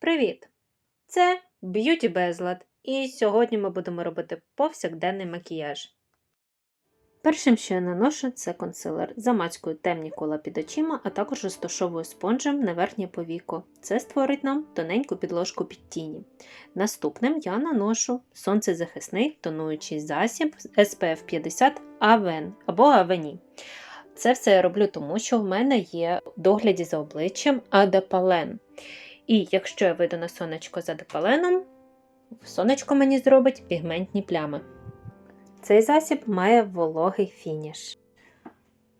Привіт! Це Б'юті Безлад, і сьогодні ми будемо робити повсякденний макіяж. Першим, що я наношу, це консилер. Замацькую темні кола під очима, а також розташовую спонжем на верхнє повіко. Це створить нам тоненьку підложку під тіні. Наступним я наношу сонцезахисний тонуючий засіб SPF 50 Aven або Aveni. Це все я роблю тому, що в мене є в догляді за обличчям адепален. І якщо я вийду на сонечко за депаленом, сонечко мені зробить пігментні плями. Цей засіб має вологий фініш.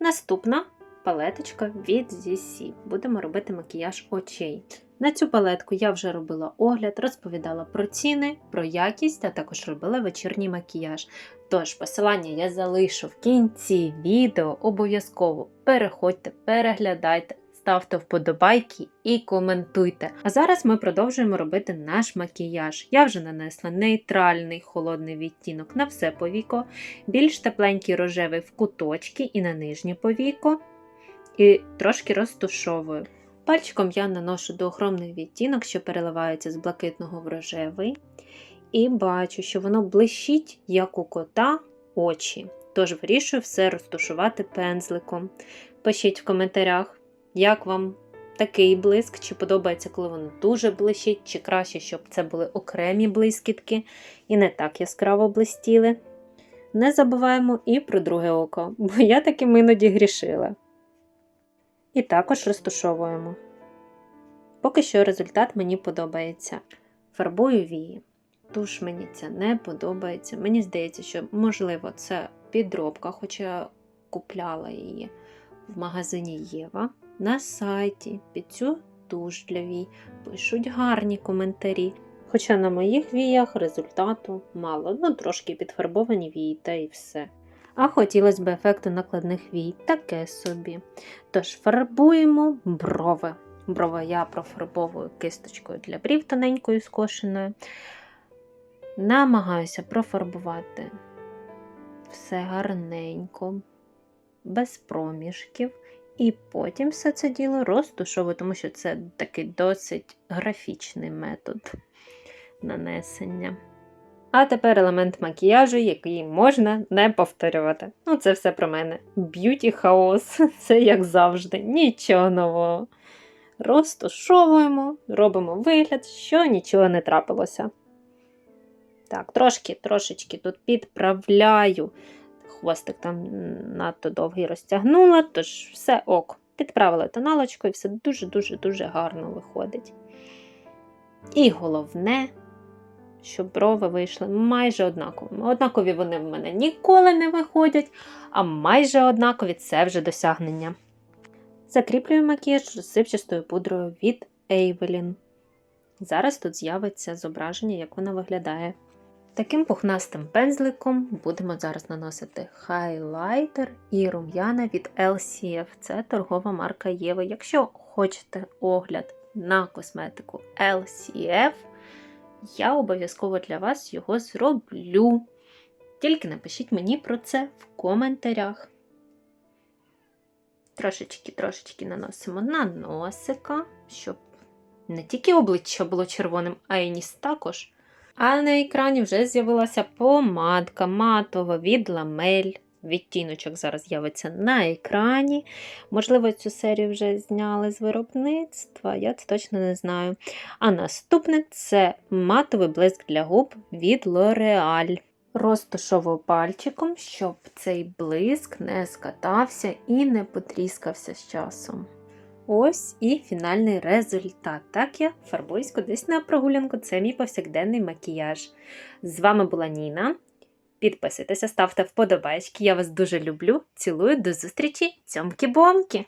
Наступна палеточка від ZC. Будемо робити макіяж очей. На цю палетку я вже робила огляд, розповідала про ціни, про якість, а також робила вечірній макіяж. Тож, посилання я залишу в кінці відео. Обов'язково переходьте, переглядайте, ставте вподобайки і коментуйте. А зараз ми продовжуємо робити наш макіяж. Я вже нанесла нейтральний холодний відтінок на все повіко, більш тепленький рожевий в куточки і на нижнє повіко, і трошки розтушовую. Пальчиком я наношу доохромний відтінок, що переливається з блакитного в рожевий. І бачу, що воно блищить, як у кота, очі. Тож вирішую все розтушувати пензликом. Пишіть в коментарях, як вам такий блиск, чи подобається, коли воно дуже блищить, чи краще, щоб це були окремі блискітки і не так яскраво блистіли. Не забуваємо і про друге око, бо я таким іноді грішила. І також розтушовуємо. Поки що результат мені подобається. Фарбую вії. Туш мені це не подобається. Мені здається, що, можливо, це підробка, хоча купляла її в магазині Єва. На сайті під цю туш пишуть гарні коментарі. Хоча на моїх віях результату мало, ну трошки підфарбовані вії та і все. А хотілося б ефекту накладних вій, таке собі. Тож фарбуємо брови. Брови я профарбовую кисточкою для брів тоненькою скошеною. Намагаюся профарбувати все гарненько, без проміжків. І потім все це діло розтушовую, тому що це такий досить графічний метод нанесення. А тепер елемент макіяжу, який можна не повторювати. Ну, це все про мене. Б'юті хаос, це як завжди, нічого нового. Розтушовуємо, робимо вигляд, що нічого не трапилося. Так, трошки, трошечки тут підправляю. Хвостик там надто довгий розтягнула, тож все ок. Підправила тоналочку і все дуже-дуже-дуже гарно виходить. І головне, щоб брови вийшли майже однаковими. Однакові вони в мене ніколи не виходять, а майже однакові це вже досягнення. Закріплюю макіяж розсипчастою пудрою від Evelyn. Зараз тут з'явиться зображення, як вона виглядає. Таким пухнастим пензликом будемо зараз наносити хайлайтер і рум'яна від LCF. Це торгова марка Єви. Якщо хочете огляд на косметику LCF, я обов'язково для вас його зроблю. Тільки напишіть мені про це в коментарях. Трошечки-трошечки наносимо на носика, щоб не тільки обличчя було червоним, а й ніс також. А на екрані вже з'явилася помадка матова від ламель. Відтіночок зараз з'явиться на екрані. Можливо, цю серію вже зняли з виробництва, я це точно не знаю. А наступне це матовий блиск для губ від L'Oreal. Розташовую пальчиком, щоб цей блиск не скатався і не потріскався з часом. Ось і фінальний результат. Так я фарбуюсь кудись на прогулянку. Це мій повсякденний макіяж. З вами була Ніна. Підписуйтеся, ставте вподобайки. Я вас дуже люблю. Цілую, до зустрічі, цьомки-бомки!